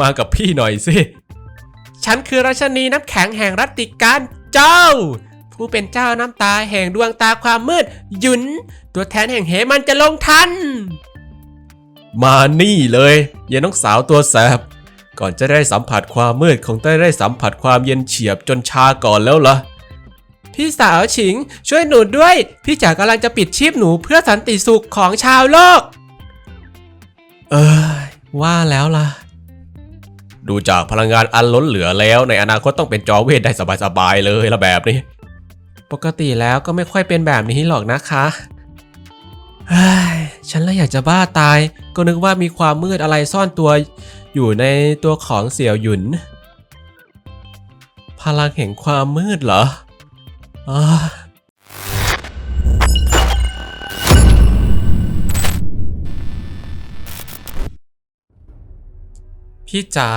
มากับพี่หน่อยสิ ฉันคือราชนีน้ำแข็งแห่งรัตติการเจ้า ผู้เป็นเจ้าน้ำตาแห่งดวงตาความมืด หยุน ตัวแทนแห่งเหมันจะลงทัน มานี่เลยเย็นน้องสาวตัวแสบ ก่อนจะได้สัมผัสความมืดคงต้อได้สัมผัสความเย็นเฉียบจนชาก่อนแล้วล่ะ พี่สาวฉิงช่วยหนูด้วย พี่จ๋ากำลังจะปิดชีพหนูเพื่อสันติสุขของชาวโลก เออว่าแล้วล่ะ ดูจากพลังงานอันล้นเหลือแล้ว ในอนาคตต้องเป็นจอเวทได้สบายๆเลยละแบบนี้ ปกติแล้วก็ไม่ค่อยเป็นแบบนี้หรอกนะคะฉันเลยอยากจะบ้าตาย ก็นึกว่ามีความมืดอะไรซ่อนตัว อยู่ในตัวของเสี่ยวหยุน พลังแห่งความมืดเหรออ พี่จ๋า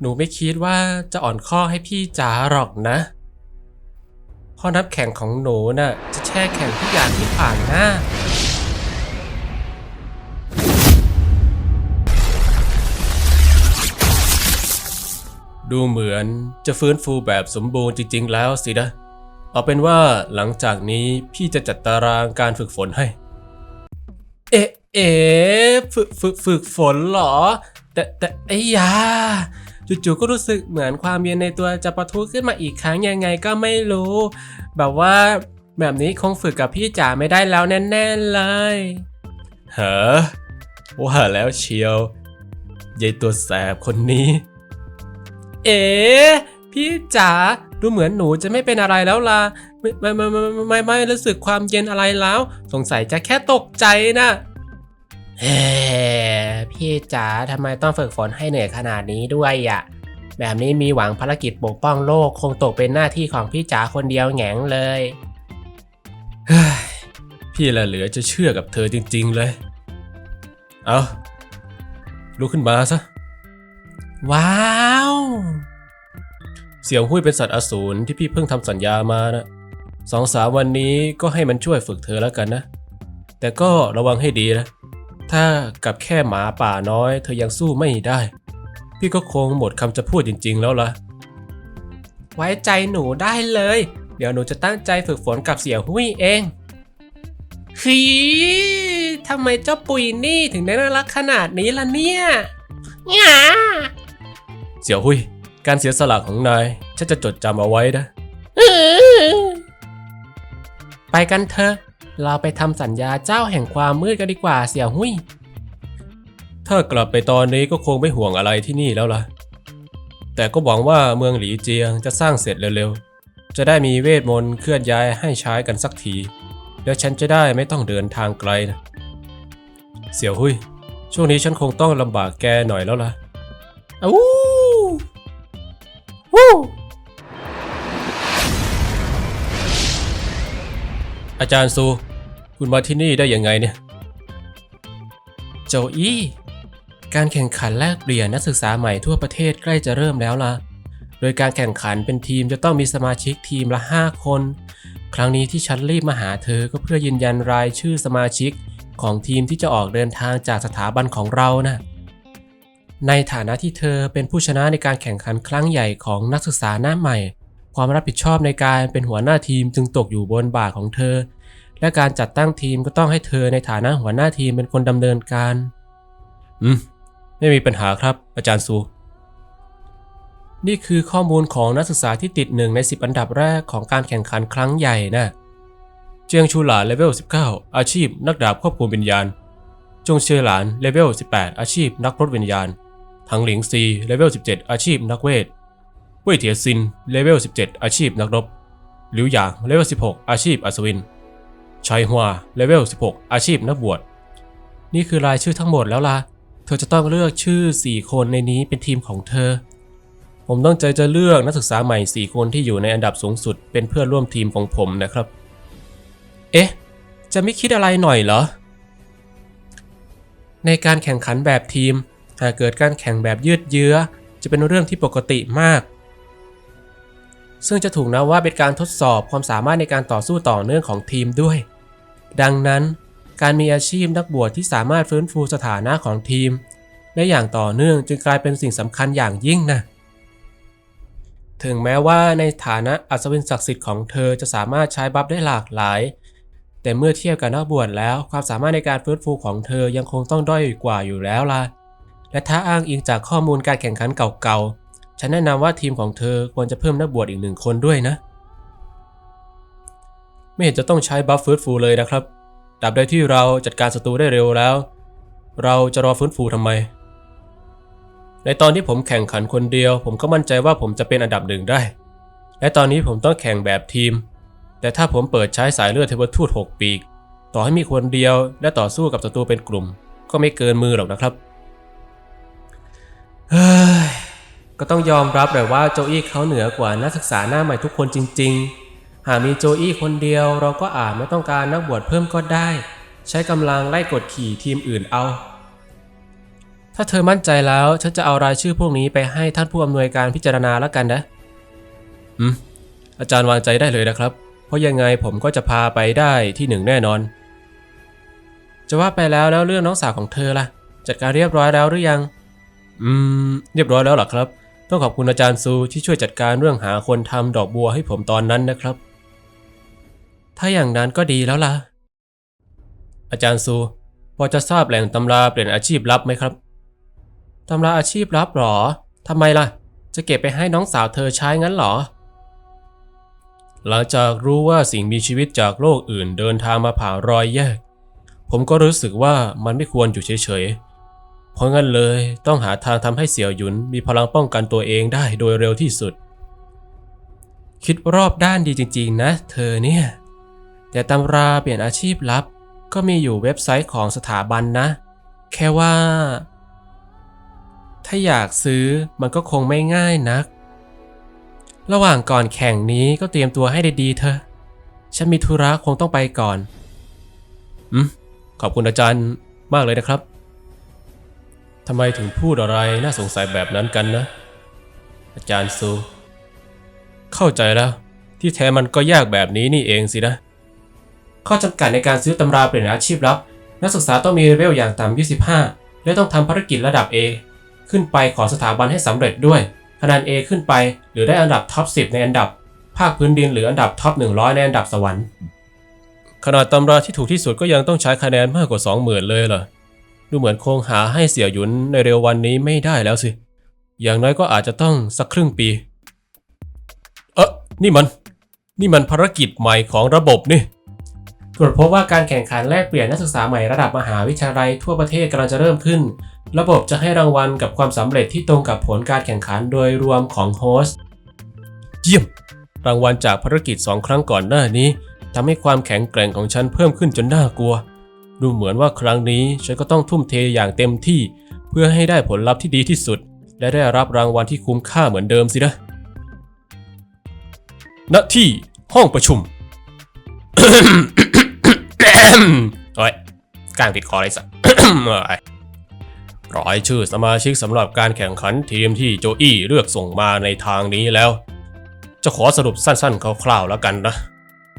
หนูไม่คิดว่าจะอ่อนข้อให้พี่จ๋าหรอกนะเพราะนับแข่งของหนูน่ะจะแช่แข็งทุกอย่างที่ผ่านหน้าดูเหมือนจะฟื้นฟูแบบสมบูรณ์จริง ๆ แล้วสินะ เอาเป็นว่าหลังจากนี้พี่จะจัดตารางการฝึกฝนให้ เอ๊ะ เอ๊ะฝึกฝึกฝึกฝนเหรอ แต่แต่ไอ้ยาจู่ๆก็รู้สึกเหมือนความเย็นในตัวจะปะทุขึ้นมาอีกครั้งยังไงก็ไม่รู้ แบบว่าแบบนี้คงฝึกกับพี่จ๋าไม่ได้แล้วแน่ๆเลยเหรอว่าแล้วเชียวยายตัวแสบคนนี้ เอ๋พี่จ๋าดูเหมือนหนูจะไม่เป็นอะไรแล้วล่ะไม่ไม่ไม่ไม่ไม่ไม่ไม่รู้สึกความเย็นอะไรแล้ว สงสัยจะแค่ตกใจนะ เฮ้พี่จ๋าทำไมต้องฝึกฝนให้เหนื่อยขนาดนี้ด้วยอะ่ะ แบบนี้มีหวังภารกิจปกป้องโลกคงตกเป็นหน้าที่ของพี่จ๋าคนเดียวแหงงเลยเฮ้ยพี่ละเหลือจะเชื่อกับเธอจริง ๆเลย เอาลุกขึ้นมาซะ ว้าว เสี่ยวหุ้ยเป็นสัตว์อสูรที่พี่เพิ่งทำสัญญามานะสองสามวันนี้ก็ให้มันช่วยฝึกเธอแล้วกันนะ แต่ก็ระวังให้ดีนะ ถ้ากับแค่หมาป่าน้อย เธอยังสู้ไม่ได้ พี่ก็คงหมดคำจะพูดจริง ๆ แล้วล่ะ ไว้ใจหนูได้เลย เดี๋ยวหนูจะตั้งใจฝึกฝนกับเสี่ยวหุ้ยเองฮีทำไมเจ้าปุยนี่ถึงได้น่ารักขนาดนี้ล่ะเนี่ยหงาเสี่ยวหุย การเสียสละของนาย ฉันจะจดจำเอาไว้นะ ไปกันเถอะ เราไปทำสัญญาเจ้าแห่งความมืดกันดีกว่าเสี่ยวหุยถ้ากลับไปตอนนี้ก็คงไม่ห่วงอะไรที่นี่แล้วล่ะ แต่ก็หวังว่าเมืองหลีเจียงจะสร้างเสร็จเร็วๆ จะได้มีเวทมนต์เคลื่อนย้ายให้ใช้กันสักที แล้วฉันจะได้ไม่ต้องเดินทางไกลนะเสี่ยวหุยช่วงนี้ฉันคงต้องลำบากแกหน่อยแล้วล่ะอ้าว อาจารย์ซู คุณมาที่นี่ได้ยังไงเนี่ย โจอี้การแข่งขันแลกเปลี่ยนนักศึกษาใหม่ทั่วประเทศใกล้จะเริ่มแล้วล่ะ โดยการแข่งขันเป็นทีมจะต้องมีสมาชิกทีมละ 5 คน ครั้งนี้ที่ฉันรีบมาหาเธอก็เพื่อยืนยันรายชื่อสมาชิกของทีมที่จะออกเดินทางจากสถาบันของเรานะ่ะในฐานะที่เธอเป็นผู้ชนะในการแข่งขันครั้งใหญ่ของนักศึกษาหน้าใหม่ ความรับผิดชอบในการเป็นหัวหน้าทีมจึงตกอยู่บนบ่าของเธอ และการจัดตั้งทีมก็ต้องให้เธอในฐานะหัวหน้าทีมเป็นคนดำเนินการ อืม ไม่มีปัญหาครับอาจารย์ซู นี่คือข้อมูลของนักศึกษาที่ติดหนึ่งใน 10 อันดับแรกของการแข่งขันครั้งใหญ่นะ เจียงชูหลานเลเวล 19 อาชีพ นักดาบควบคุมวิญญาณ จงเชอหลานเลเวล 18 อาชีพ นักพรตวิญญาณถังหลิงซีเลเวล 17 อาชีพนักเวท เว่ยเถียซิน เลเวล 17 อาชีพนักรบ หลิวหยาง เลเวล 16 อาชีพอัศวินชัยฮวา เลเวล 16 อาชีพนักบวช นี่คือรายชื่อทั้งหมดแล้วล่ะ เธอจะต้องเลือกชื่อ 4 คนในนี้เป็นทีมของเธอ ผมต้องใจจะเลือกนักศึกษาใหม่ 4 คนที่อยู่ในอันดับสูงสุด เป็นเพื่อนร่วมทีมของผมนะครับ เอ๊ะ จะไม่คิดอะไรหน่อยเหรอ ในการแข่งขันแบบทีม หากเกิดการแข่งแบบยืดเยื้อ จะเป็นเรื่องที่ปกติมาก ซึ่งจะถูกนะว่าเป็นการทดสอบความสามารถในการต่อสู้ต่อเนื่องของทีมด้วย ดังนั้น การมีอาชีพนักบวชที่สามารถฟื้นฟูสถานะของทีม ได้อย่างต่อเนื่องจึงกลายเป็นสิ่งสำคัญอย่างยิ่งนะ ถึงแม้ว่าในฐานะอัศวินศักดิ์สิทธิ์ของเธอจะสามารถใช้บัฟได้หลากหลาย แต่เมื่อเทียบกับนักบวชแล้ว ความสามารถในการฟื้นฟูของเธอยังคงต้องด้อยกว่าอยู่แล้วล่ะและถ้าอ้างอิงจากข้อมูลการแข่งขันเก่าๆ ฉันแนะนำว่าทีมของเธอควรจะเพิ่มนักบวชอีกหนึ่งคนด้วยนะ ไม่เห็นจะต้องใช้บัฟฟื้นฟูเลยนะครับตราบใดที่เราจัดการศัตรูได้เร็วแล้ว เราจะรอฟื้นฟูทำไม ในตอนที่ผมแข่งขันคนเดียว ผมก็มั่นใจว่าผมจะเป็นอันดับหนึ่งได้ และตอนนี้ผมต้องแข่งแบบทีม แต่ถ้าผมเปิดใช้สายเลือดเทวทูต6 ปีก ต่อให้มีคนเดียวและต่อสู้กับศัตรูเป็นกลุ่ม ก็ไม่เกินมือหรอกนะครับเฮ้ย ก็ต้องยอมรับแหละว่าโจอี้เขาเหนือกว่านักศึกษาหน้าใหม่ทุกคนจริง ๆ หากมีโจอี้คนเดียวเราก็อาจไม่ต้องการนักบวชเพิ่มก็ได้ ใช้กำลังไล่กดขี่ทีมอื่นเอา ถ้าเธอมั่นใจแล้วฉันจะเอารายชื่อพวกนี้ไปให้ท่านผู้อำนวยการพิจารณาแล้วกันนะอืมอาจารย์วางใจได้เลยนะครับ เพราะยังไงผมก็จะพาไปได้ที่หนึ่งแน่นอน จะว่าไปแล้วแล้วเรื่องน้องสาวของเธอล่ะ จัดการเรียบร้อยแล้วหรือยัง อืม เรียบร้อยแล้วหรอครับ ต้องขอบคุณอาจารย์ซูที่ช่วยจัดการเรื่องหาคนทำดอกบัวให้ผมตอนนั้นนะครับ ถ้าอย่างนั้นก็ดีแล้วล่ะ อาจารย์ซูพอจะทราบแหล่งตำราเปลี่ยนอาชีพลับไหมครับตำราอาชีพลับหรอทำไมล่ะ จะเก็บไปให้น้องสาวเธอใช้งั้นหรอ หลังจากรู้ว่าสิ่งมีชีวิตจากโลกอื่นเดินทางมาผ่ารอยแยก ผมก็รู้สึกว่ามันไม่ควรอยู่เฉยๆ เพราะงั้นเลยต้องหาทางทำให้เสี่ยวหยุนมีพลังป้องกันตัวเองได้โดยเร็วที่สุด คิดรอบด้านดีจริง ๆ นะ เธอเนี่ย แต่ตำราเปลี่ยนอาชีพลับ ก็มีอยู่เว็บไซต์ของสถาบันนะ แค่ว่า ถ้าอยากซื้อมันก็คงไม่ง่ายนัก ระหว่างก่อนแข่งนี้ก็เตรียมตัวให้ดีๆเถอฉันมีธุระคงต้องไปก่อน อืมขอบคุณอาจารย์มากเลยนะครับ ทำไมถึงพูดอะไรน่าสงสัยแบบนั้นกันนะ อาจารย์ซู เข้าใจแล้ว ที่แท้มันก็ยากแบบนี้นี่เองสินะ ข้อจำกัดในการซื้อตำราเปลี่ยนอาชีพลับ นักศึกษาต้องมีเลเวลอย่างต่ำ25 และต้องทำภารกิจระดับ A ขึ้นไปขอสถาบันให้สำเร็จด้วย คะแนน A ขึ้นไป หรือได้อันดับท็อป 10 ในอันดับ ภาคพื้นดินหรืออันดับท็อป 100 ในอันดับสวรรค์ขนาดตำราที่ถูกที่สุดก็ยังต้องใช้คะแนนมากกว่า 20,000 เลยเหรอ ดูเหมือนคงหาให้เสี่ยวหยุนในเร็ววันนี้ไม่ได้แล้วสิ อย่างน้อยก็อาจจะต้องสักครึ่งปี เออนี่มัน นี่มันภารกิจใหม่ของระบบนี่ ตรวจพบว่าการแข่งขันแลกเปลี่ยนนักศึกษาใหม่ระดับมหาวิทยาลัยทั่วประเทศกำลังจะเริ่มขึ้น ระบบจะให้รางวัลกับความสำเร็จที่ตรงกับผลการแข่งขันโดยรวมของโฮสต์เยี่ยม รางวัลจากภารกิจ 2 ครั้งก่อนหน้านี้ทำให้ความแข็งแกร่งของฉันเพิ่มขึ้นจนน่ากลัว ดูเหมือนว่าครั้งนี้ฉันก็ต้องทุ่มเทอย่างเต็มที่ เพื่อให้ได้ผลลัพธ์ที่ดีที่สุด และได้รับรางวัลที่คุ้มค่าเหมือนเดิมสินะณที่ห้องประชุมโอ้ยกลางติดคอเลยสักรายชื่อสมาชิกสำหรับการแข่งขันทีมที่โจอี้เลือกส่งมาในทางนี้แล้ว จะขอสรุปสั้นๆคร่าวๆแล้วกันนะ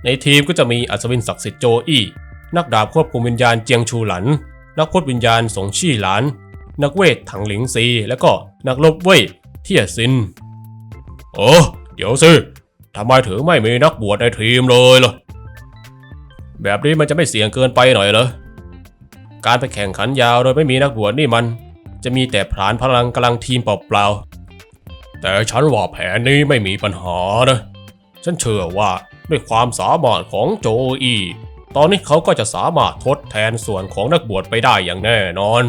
ในทีมก็จะมีอัศวินศักดิ์สิทธิ์โจอี้ นักดาบควบคุมวิญญาณเจียงชูหลัน นักพจนวิญญาณสงชี่หลาน นักเวทถังหลิงซี และก็นักลบเว่ยเทียซินโอ้เดี๋ยวสิทำไมถึงไม่มีนักบวชในทีมเลยล่ะ แบบนี้มันจะไม่เสี่ยงเกินไปหน่อยเหรอ การไปแข่งขันยาวโดยไม่มีนักบวชนี่มัน จะมีแต่พลานพลังกำลังทีมเปล่าๆ แต่ฉันว่าแผนนี้ไม่มีปัญหานะ ฉันเชื่อว่าด้วยความสามารถของโจอี ตอนนี้เขาก็จะสามารถทดแทนส่วนของนักบวชไปได้อย่างแน่นอน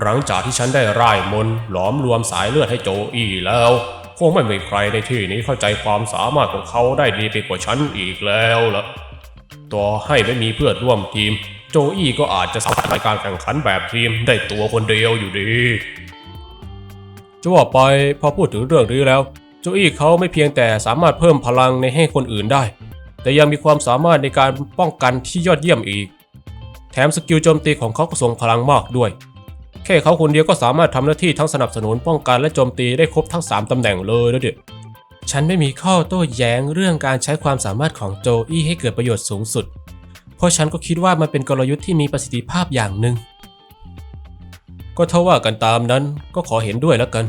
หลังจากที่ฉันได้ร่ายมนหลอมรวมสายเลือดให้โจอี้แล้วคงไม่มีใครในที่นี้เข้าใจความสามารถของเขาได้ดีไปกว่าฉันอีกแล้วล่ะต่อให้ไม่มีเพื่อนร่วมทีม โจอี้ก็อาจจะสามารถในการแข่งขันแบบทีมได้ตัวคนเดียวอยู่ดีจะว่าไปพอพูดถึงเรื่องนี้แล้ว โจอี้เขาไม่เพียงแต่สามารถเพิ่มพลังในให้คนอื่นได้ แต่ยังมีความสามารถในการป้องกันที่ยอดเยี่ยมอีก แถมสกิลโจมตีของเขาก็ทรงพลังมากด้วย แค่เขาคนเดียวก็สามารถทำหน้าที่ทั้งสนับสนุนป้องกันและโจมตีได้ครบทั้ง 3ตำแหน่งเลยแล้วเด็ดฉันไม่มีข้อโต้แย้งเรื่องการใช้ความสามารถของโจอี้ให้เกิดประโยชน์สูงสุด เพราะฉันก็คิดว่ามันเป็นกลยุทธ์ที่มีประสิทธิภาพอย่างหนึ่ง ก็ถ้าว่ากันตามนั้นก็ขอเห็นด้วยแล้วกัน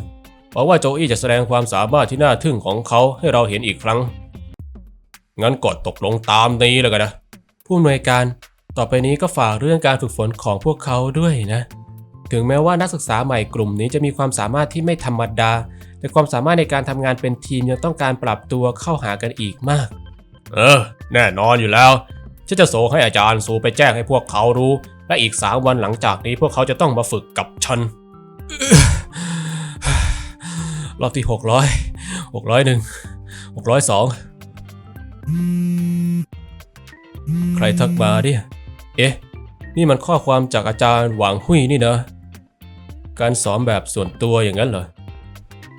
เพราะว่าโจอี้จะแสดงความสามารถที่น่าทึ่งของเขาให้เราเห็นอีกครั้ง งั้นกดตกลงตามนี้แล้วกันนะ ผู้อำนวยการต่อไปนี้ก็ฝากเรื่องการฝึกฝนของพวกเขาด้วยนะ ถึงแม้ว่านักศึกษาใหม่กลุ่มนี้จะมีความสามารถที่ไม่ธรรมดา แต่ความสามารถในการทำงานเป็นทีมยังต้องการปรับตัวเข้าหากันอีกมาก เออ แน่นอนอยู่แล้วฉันจะส่งให้อาจารย์สูไปแจ้งให้พวกเขารู้ และอีกสามวันหลังจากนี้พวกเขาจะต้องมาฝึกกับฉันรอบที่หกร้อยหกร้อยหนึ่งหกร้อยสอง ใครทักมาเนี่ย เอ๊ะ นี่มันข้อความจากอาจารย์หวางหุยนี่นะ การสอนแบบส่วนตัวอย่างนั้นเหรอ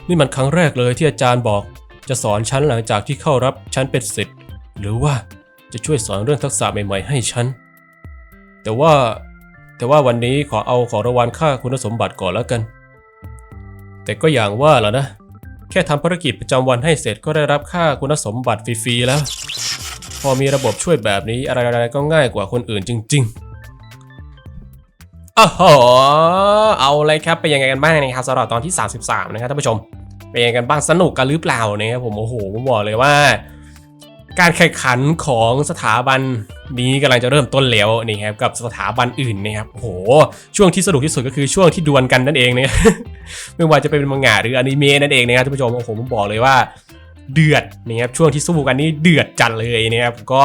นี่มันครั้งแรกเลยที่อาจารย์บอกจะสอนฉันหลังจากที่เข้ารับฉันเป็นศิษย์หรือว่าจะช่วยสอนเรื่องทักษะใหม่ ๆ ให้ฉัน แต่ว่าแต่ว่าวันนี้ขอเอาของรางวัลค่าคุณสมบัติก่อนแล้วกัน แต่ก็อย่างว่าแหละนะ แค่ทำภารกิจประจำวันให้เสร็จก็ได้รับค่าคุณสมบัติฟรีๆแล้ว พอมีระบบช่วยแบบนี้อะไรๆก็ง่ายกว่าคนอื่นจริงๆอ้โหเอาเลยครับ เป็นยังไงกันบ้างนะครับสำหรับตอนที่ 33 นะครับท่านผู้ชม เป็นยังไงกันบ้างสนุกกันหรือเปล่านะครับผมโอ้โหผมบอกเลยว่า การแข่งขันของสถาบันนี้กำลังจะเริ่มต้นแล้วนี่ครับกับสถาบันอื่นนะครับโหช่วงที่สนุกที่สุดก็คือช่วงที่ดวลกันนั่นเองนะไม่ว่าจะเป็นมังงะหรืออนิเมะนั่นเองนะครับท่านผู้ชมโอ้โหผมบอกเลยว่า เดือดนะครับช่วงที่สู้กันนี่เดือดจัดเลยนะครับก็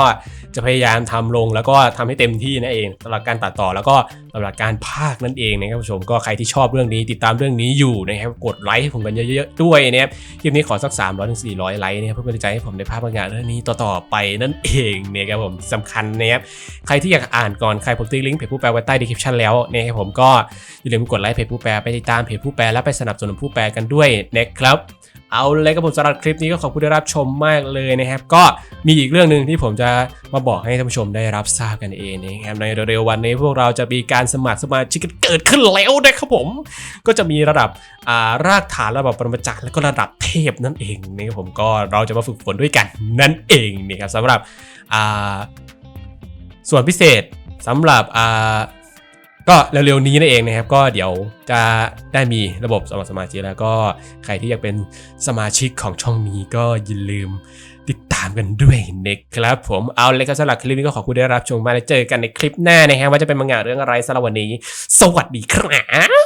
จะพยายามทำลงแล้วก็ทำให้เต็มที่นั่นเองสำหรับการตัดต่อแล้วก็สำหรับการพากย์นั่นเองนะครับผู้ชมก็ใครที่ชอบเรื่องนี้ติดตามเรื่องนี้อยู่นะครับกดไลค์ให้ผมกันเยอะๆด้วยนะครับคลิปนี้ขอสัก 3 0 0ถึง400ไลค์นะครับเพื่อเป็นกำลังใจให้ผมได้ภาพงานเรื่องนี้ต่อๆไปนั่นเองนะครับผมสำคัญนะครับใครที่อยากอ่านก่อนใครผมทิ้งลิงก์เพจผู้แปลไว้ใต้ดีคริปชันแล้วนะครับผมก็อย่าลืมกดไลค์เพจผู้แปลไปติดตามเพจผู้แปลและไปสนับสนุนผู้แปลกันด้วยนะครับ เอาเลยครับผมสำหรับคลิปนี้ก็ขอบคุณที่รับชมมากเลยนะครับ ก็มีอีกเรื่องหนึ่งที่ผมจะมาบอกให้ท่านผู้ชมได้รับทราบกันเองนะครับในเร็วๆวันนี้พวกเราจะมีการสมัครสมาชิกเกิดขึ้นแล้วนะครับผม ก็จะมีระดับอ่ารากฐานระดับปรมาจารย์แล้วก็ระดับเทพนั่นเองนะครับผมก็เราจะมาฝึกฝนด้วยกันนั่นเองนี่ครับสำหรับอ่าส่วนพิเศษสำหรับอ่า ก็เร็วๆนี้นั่นเองนะครับก็เดี๋ยวจะได้มีระบบสมัครสมาชิกแล้วก็ใครที่อยากเป็นสมาชิกของช่องนี้ก็อย่าลืมติดตามกันด้วยนะครับผมเอาเลยครับสำหรับคลิปนี้ก็ขอบคุณได้รับชมมาแล้วเจอกันในคลิปหน้านะครับว่าจะเป็นมังงะเรื่องอะไรสำหรับวันนี้ สวัสดีครับ